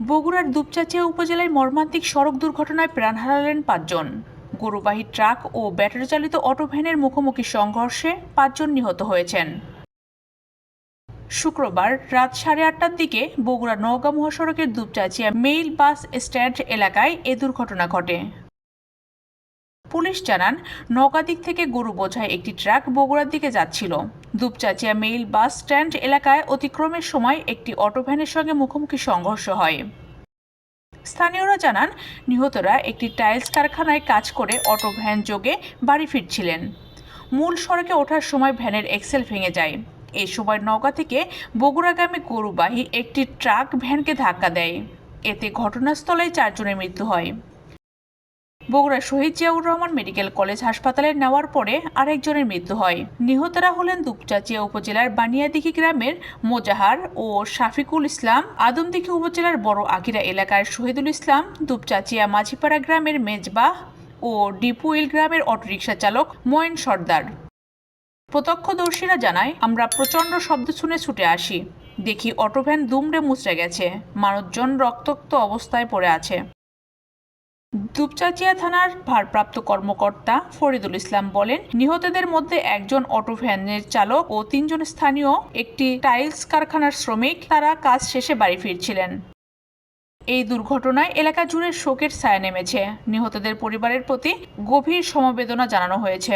বগুড়ার দুপচাচিয়া উপজেলায় মর্মান্তিক সড়ক দুর্ঘটনায় প্রাণ হারালেন পাঁচজন। গরুবাহী ট্রাক ও ব্যাটারি চালিত অটো ভ্যানের মুখোমুখি সংঘর্ষে পাঁচজন নিহত হয়েছেন। শুক্রবার রাত সাড়ে আটটার দিকে বগুড়া নওগাঁ মহাসড়কের দুপচাচিয়া মেইল বাস স্ট্যান্ড এলাকায় এ দুর্ঘটনা ঘটে। পুলিশ জানান, নওগাঁ দিক থেকে গরু বোঝায় একটি ট্রাক বগুড়ার দিকে যাচ্ছিল। দুপচাচিয়া মেইল বাস স্ট্যান্ড এলাকায় অতিক্রমের সময় একটি অটো ভ্যানের সঙ্গে মুখোমুখি সংঘর্ষ হয়। স্থানীয়রা জানান, নিহতরা একটি টাইলস কারখানায় কাজ করে অটো ভ্যান যোগে বাড়ি ফিরছিলেন। মূল সড়কে ওঠার সময় ভ্যানের এক্সেল ভেঙে যায়। এ সময় নওগাঁ থেকে বগুড়াগামী গরুবাহী একটি ট্রাক ভ্যানকে ধাক্কা দেয়। এতে ঘটনাস্থলেই চারজনের মৃত্যু হয়। বগুড়া শহীদ জিয়াউর রহমান মেডিকেল কলেজ হাসপাতালে নেওয়ার পরে আরেকজনের মৃত্যু হয়। নিহতরা হলেন দুপচাচিয়া উপজেলার বানিয়াদিঘি গ্রামের মোজাহার ও শাফিকুল ইসলাম। আদমদিঘি উপজেলার বড় আকিরা এলাকার শহীদুল ইসলাম দুপচাচিয়া মাঝিপাড়া গ্রামের মেজবাহ ও ডিপুইল গ্রামের অটোরিকশা চালক ময়েন সর্দার। প্রত্যক্ষদর্শীরা জানায়, আমরা প্রচণ্ড শব্দ শুনে ছুটে আসি। দেখি অটোভ্যান দুমড়ে মুচড়ে গেছে। মানুষজন রক্তাক্ত অবস্থায় পড়ে আছে। দুপচাচিয়া থানার ভারপ্রাপ্ত কর্মকর্তা ফরিদুল ইসলাম বলেন, নিহতদের মধ্যে একজন অটো ভ্যানের চালক ও তিনজন স্থানীয় একটি টাইলস কারখানার শ্রমিক। তারা কাজ শেষে বাড়ি ফিরছিলেন। এই দুর্ঘটনায় এলাকা জুড়ে শোকের ছায়া নেমেছে। নিহতদের পরিবারের প্রতি গভীর সমবেদনা জানানো হয়েছে।